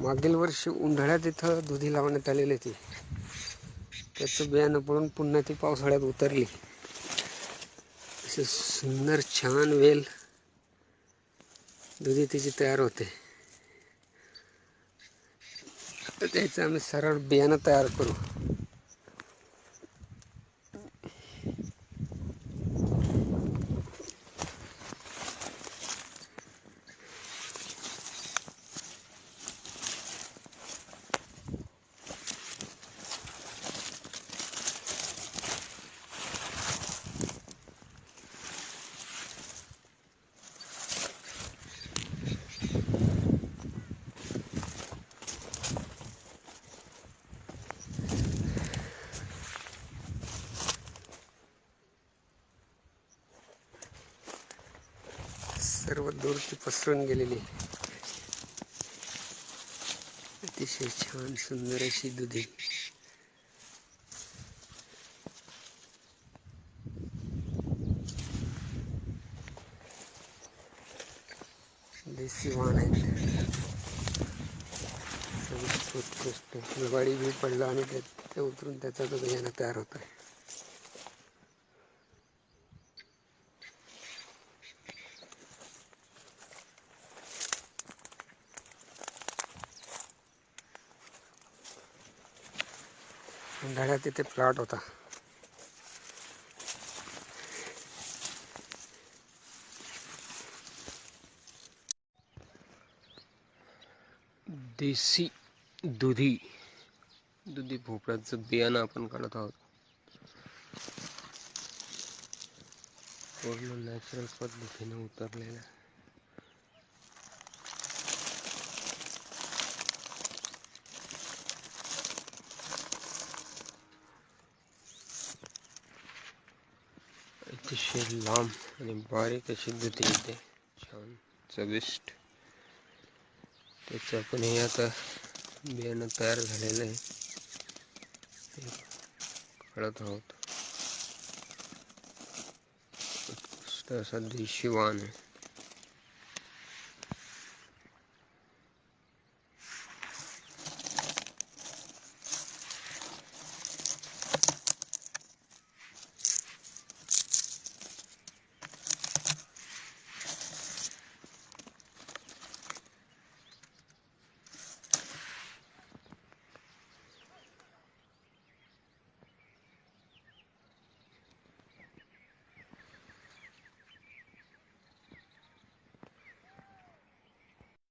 मागील वर्षी उन्हाळ्यात इथं दुधी लावण्यात आलेली ती त्याचं बियाणं पडून पुन्हा ती पावसाळ्यात उतरली. असे सुंदर छान वेल दुधी तिची तयार होते. त्याचं आम्ही सरळ बियाणं तयार करू. सर्व दूरची पसरून गेलेली अतिशय छान सुंदर अशी दुधी. देसी वाण आहे उत्कृष्ट. गाडी बी पडला आणि त्या ते उतरून त्याचा तो बियाणं तयार होत आहे उन्हाळ्यात तिथे प्लॉट होता. देसी दुधी. दुधी भोपळ्याचं बियाणं आपण काढत आहोत. पूर्ण नॅचरल पद्धतीने उतरलेलं. अतिशय लांब आणि बारीक अशी दुधी येते छान चविष्ट. त्याचं आपण हे आता बियाणं तयार झालेलं आहे. काढत आहोत. उत्कृष्ट असा देशीवान आहे.